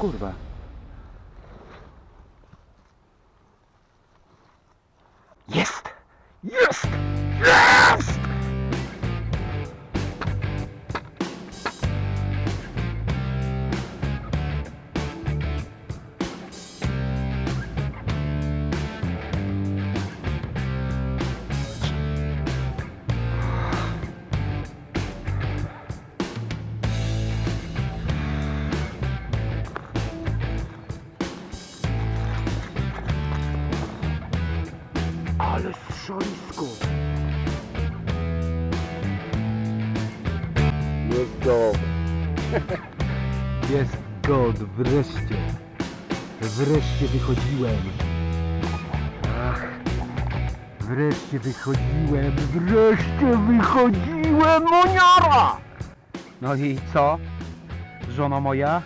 curva. Wreszcie. Wreszcie wychodziłem. Ach, wreszcie wychodziłem, wreszcie wychodziłem, moniara! No i co, żono moja?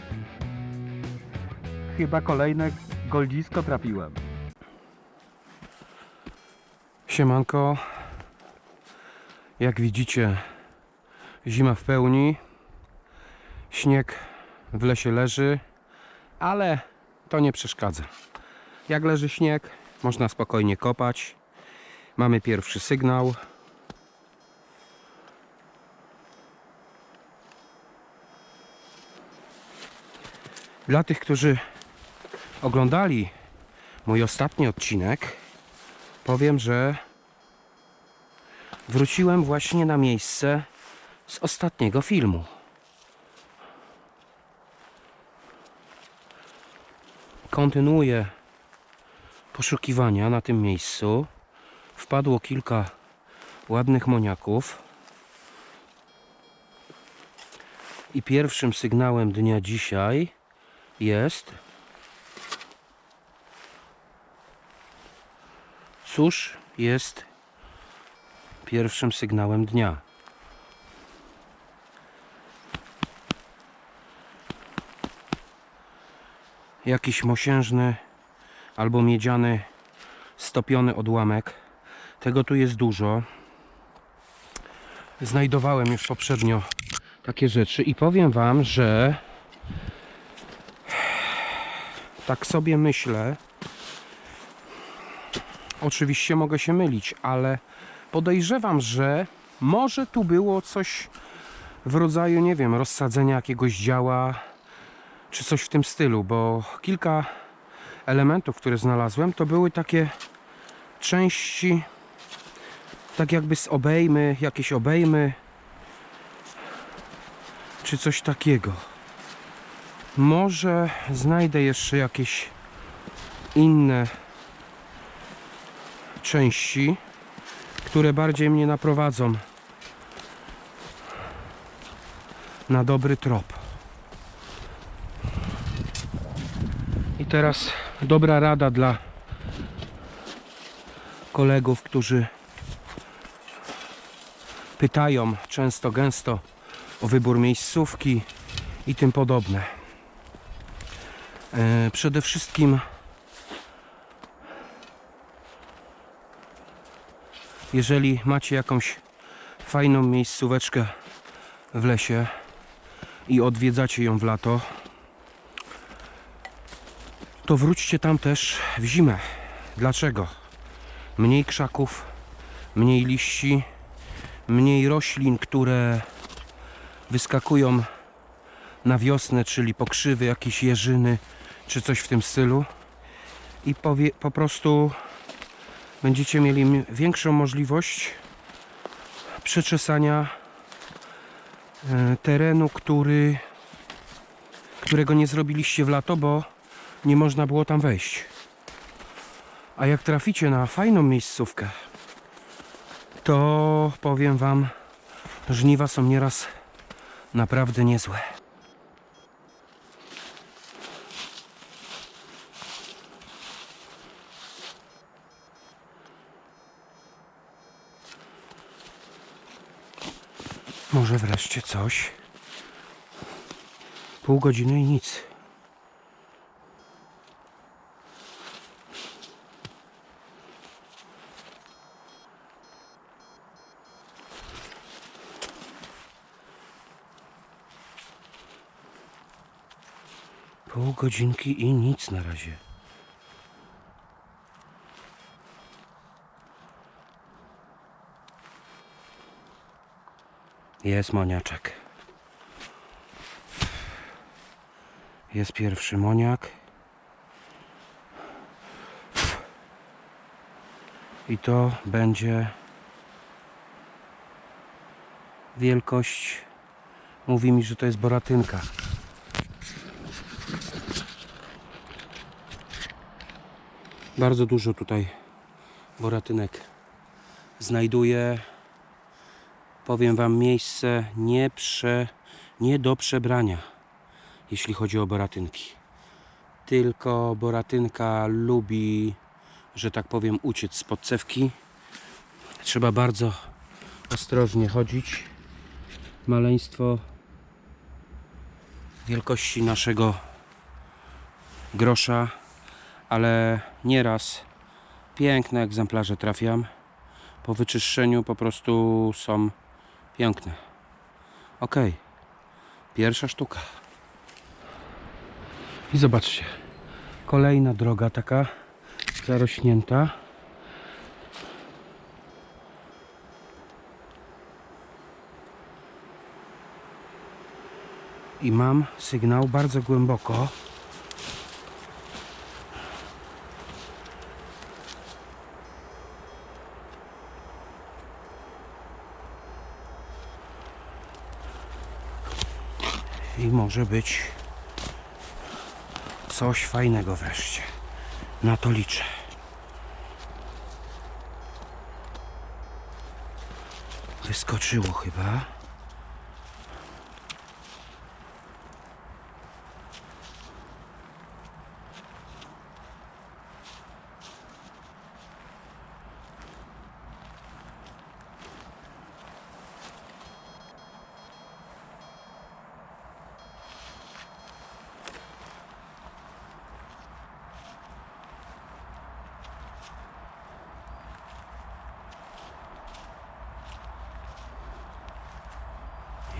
Chyba kolejne goldzisko trafiłem. Siemanko. Jak widzicie, zima w pełni. Śnieg w lesie leży, ale to nie przeszkadza. Jak leży śnieg, można spokojnie kopać. Mamy pierwszy sygnał. Dla tych, którzy oglądali mój ostatni odcinek, powiem, że wróciłem właśnie na miejsce z ostatniego filmu. Kontynuuję poszukiwania na tym miejscu. Wpadło kilka ładnych moniaków. I pierwszym sygnałem dnia dzisiaj jest Cóż jest pierwszym sygnałem dnia? Jakiś mosiężny albo miedziany stopiony odłamek. Tego tu jest dużo. Znajdowałem już poprzednio takie rzeczy i powiem Wam, że tak sobie myślę, Oczywiście mogę się mylić, ale podejrzewam, że może tu było coś w rodzaju, nie wiem, rozsadzenia jakiegoś działa, czy coś w tym stylu, bo kilka elementów, które znalazłem, to były takie części, tak jakby z obejmy, jakieś obejmy, czy coś takiego. Może znajdę jeszcze jakieś inne części, które bardziej mnie naprowadzą na dobry trop. I teraz dobra rada dla kolegów, którzy pytają często, gęsto o wybór miejscówki i tym podobne. E, Przede wszystkim jeżeli macie jakąś fajną miejscóweczkę w lesie i odwiedzacie ją w lato, to wróćcie tam też w zimę. Dlaczego? Mniej krzaków, mniej liści, mniej roślin, które wyskakują na wiosnę, czyli pokrzywy, jakieś jeżyny, czy coś w tym stylu. I powie, po prostu będziecie mieli większą możliwość przeczesania e, terenu, który, którego nie zrobiliście w lato, bo nie można było tam wejść. A jak traficie na fajną miejscówkę, to powiem Wam, żniwa są nieraz naprawdę niezłe. Może wreszcie coś. Pół godziny i nic. Pół godzinki i nic na razie. Jest moniaczek. Jest pierwszy moniak. I to będzie wielkość. Mówi mi, że to jest boratynka. Bardzo dużo tutaj boratynek znajduję. Powiem Wam miejsce nie, prze, nie do przebrania, jeśli chodzi o boratynki. Tylko boratynka lubi, że tak powiem, uciec spod cewki. Trzeba bardzo ostrożnie chodzić. Maleństwo wielkości naszego grosza, ale nieraz piękne egzemplarze trafiam. Po wyczyszczeniu po prostu są piękne. Ok, pierwsza sztuka. I zobaczcie, kolejna droga taka zarośnięta. I mam sygnał bardzo głęboko. I może być coś fajnego wreszcie. Na to liczę. Wyskoczyło chyba.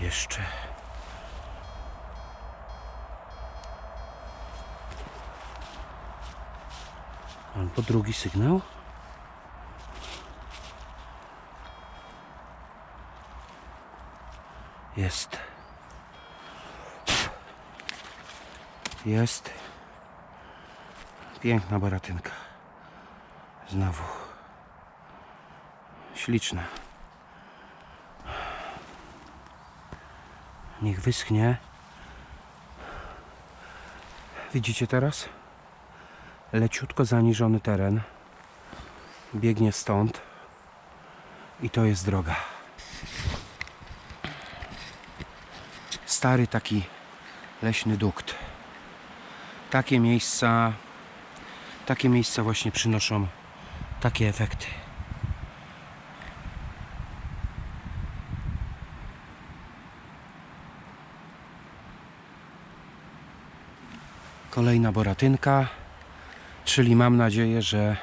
Jeszcze. Albo drugi sygnał. Jest. Jest. Piękna baratynka. Znowu. Śliczna. Niech wyschnie. Widzicie teraz? Leciutko zaniżony teren. Biegnie stąd. I to jest droga. Stary taki leśny dukt. Takie miejsca, takie miejsca właśnie przynoszą takie efekty. Kolejna boratynka, czyli mam nadzieję, że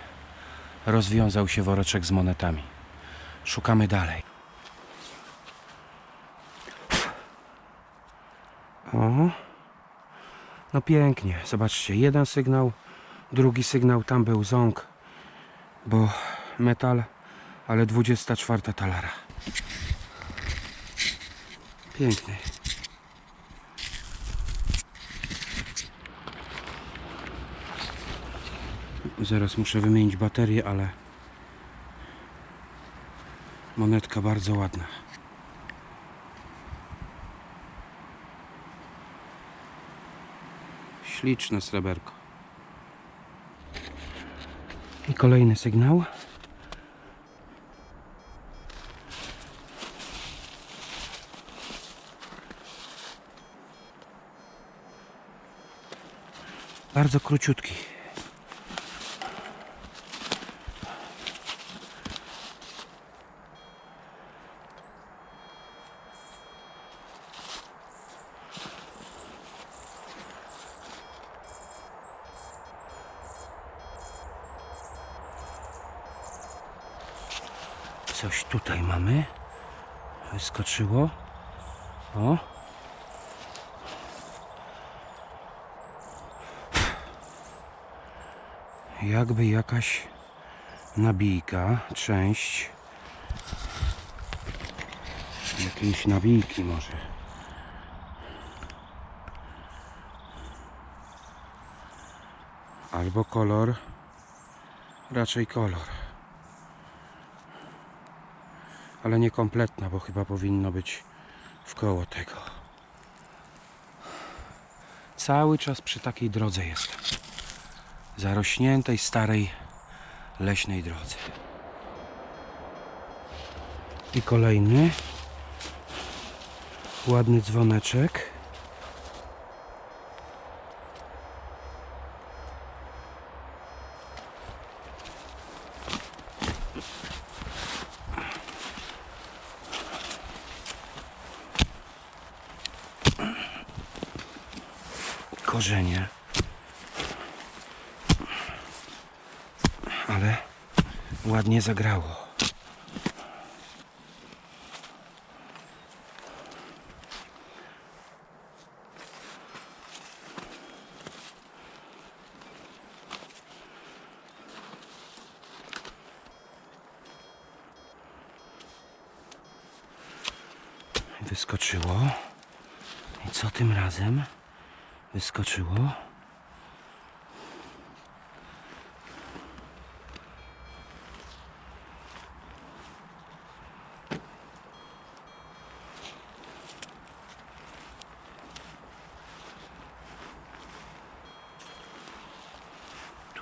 rozwiązał się woreczek z monetami. Szukamy dalej. O, no pięknie. Zobaczcie, jeden sygnał, drugi sygnał, tam był ząg, bo metal, ale 24 talara. Piękny. Zaraz muszę wymienić baterię, ale monetka bardzo ładna. Śliczne sreberko. I kolejny sygnał. Bardzo króciutki. Coś tutaj mamy. Wyskoczyło. O. jakby jakaś nabijka, część jakiejś nabijki może. Albo kolor, raczej kolor. Ale niekompletna, bo chyba powinno być w koło tego. Cały czas przy takiej drodze jestem. Zarośniętej, starej, leśnej drodze. I kolejny ładny dzwoneczek. Korzenie. Ale ładnie zagrało. Wyskoczyło. I co tym razem? Wyskoczyło.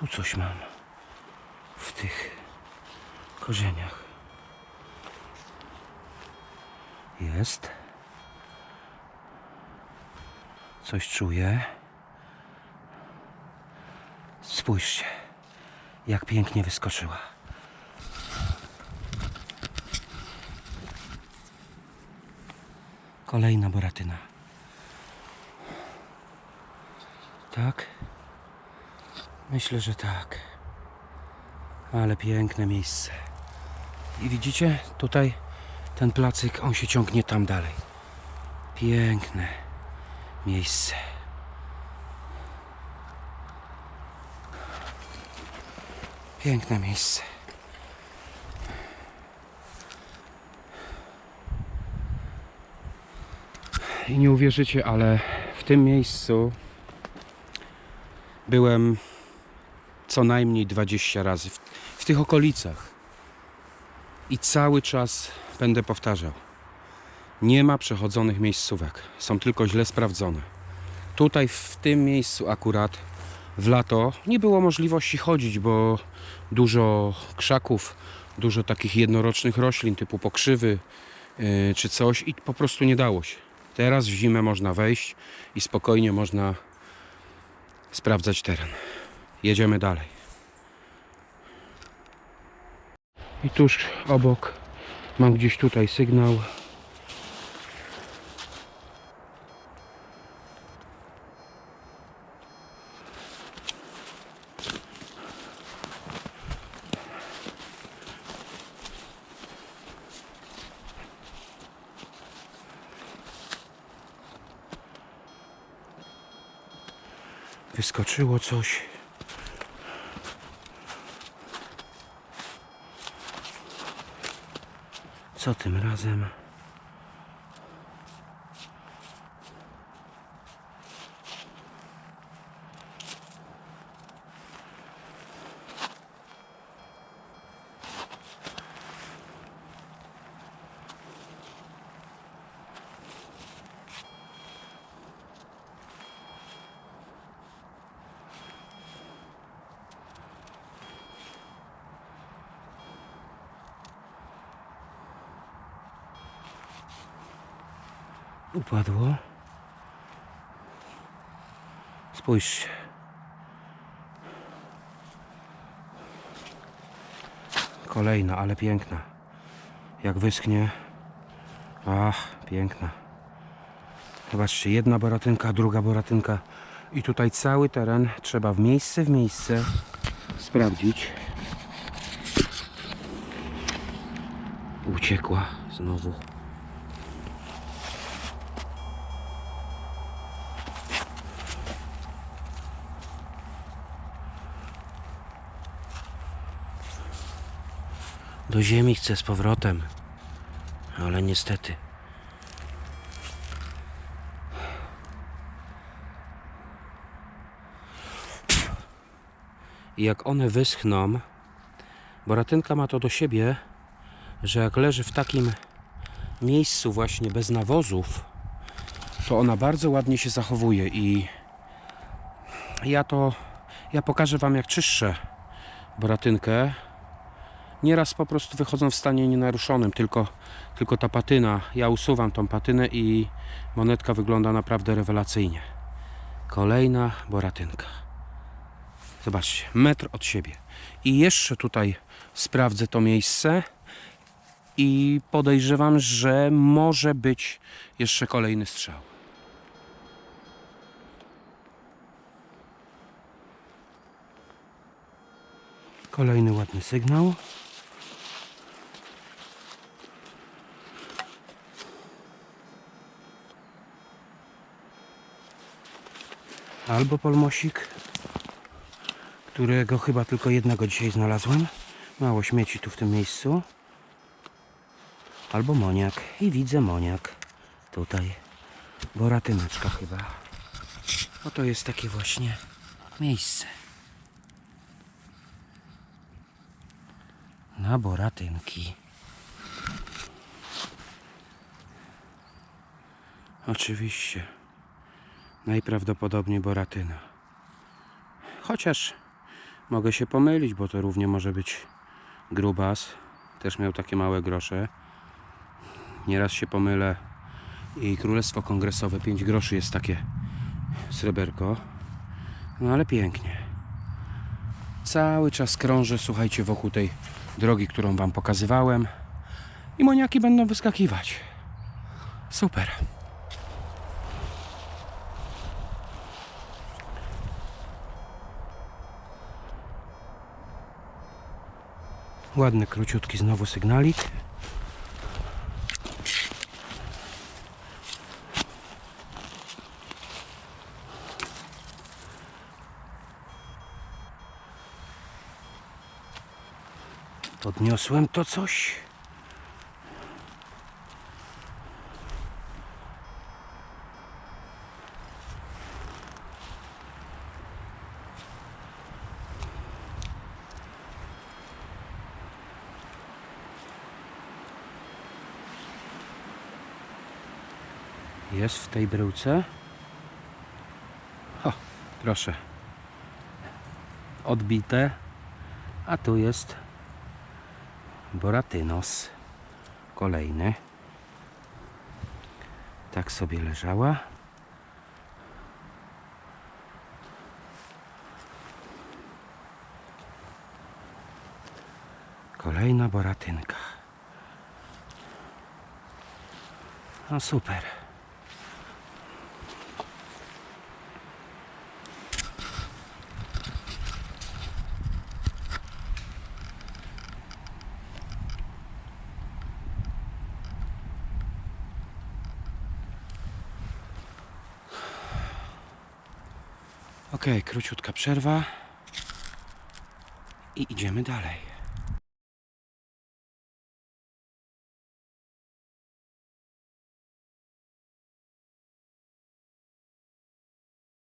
Tu coś mam. W tych korzeniach. Jest. Coś czuję. Spójrzcie, jak pięknie wyskoczyła. Kolejna boratyna. Tak? Myślę, że tak. Ale piękne miejsce. I widzicie, tutaj ten placyk, on się ciągnie tam dalej. Piękne miejsce. Piękne miejsce. I nie uwierzycie, ale w tym miejscu byłem co najmniej 20 razy w, w tych okolicach. I cały czas będę powtarzał. Nie ma przechodzonych miejscówek. Są tylko źle sprawdzone. Tutaj w tym miejscu akurat w lato nie było możliwości chodzić, bo dużo krzaków, dużo takich jednorocznych roślin typu pokrzywy yy, czy coś i po prostu nie dało się. Teraz w zimę można wejść i spokojnie można sprawdzać teren. Jedziemy dalej. I tuż obok mam gdzieś tutaj sygnał. Wyskoczyło coś. Co tym razem? Upadło. Spójrzcie. Kolejna, ale piękna. Jak wyschnie. Ach, piękna. Zobaczcie, jedna boratynka, druga boratynka. I tutaj cały teren trzeba w miejsce w miejsce sprawdzić. Uciekła znowu. Do ziemi chcę z powrotem. Ale niestety. I jak one wyschną, Boratynka ma to do siebie, że jak leży w takim miejscu właśnie bez nawozów, to ona bardzo ładnie się zachowuje i ja to ja pokażę wam jak czyszczę boratynkę. Nieraz po prostu wychodzą w stanie nienaruszonym, tylko, tylko ta patyna, ja usuwam tą patynę i monetka wygląda naprawdę rewelacyjnie. Kolejna boratynka. Zobaczcie, metr od siebie. I jeszcze tutaj sprawdzę to miejsce i podejrzewam, że może być jeszcze kolejny strzał. Kolejny ładny sygnał. Albo polmosik, którego chyba tylko jednego dzisiaj znalazłem. Mało śmieci tu w tym miejscu. Albo moniak. I widzę moniak. Tutaj. Boratyneczka chyba. Oto jest takie właśnie miejsce. Na boratynki. Oczywiście. Najprawdopodobniej boratyna. Chociaż mogę się pomylić, bo to równie może być grubas. Też miał takie małe grosze. Nieraz się pomylę i Królestwo Kongresowe 5 groszy jest takie sreberko. No ale pięknie. Cały czas krążę, słuchajcie, wokół tej drogi, którą Wam pokazywałem. I moniaki będą wyskakiwać. Super. Ładny, króciutki znowu sygnalik. Podniosłem to coś. Jest w tej bryłce. O, proszę. Odbite. A tu jest Boratynos. Kolejny. Tak sobie leżała. Kolejna boratynka. No super. Króciutka przerwa i idziemy dalej.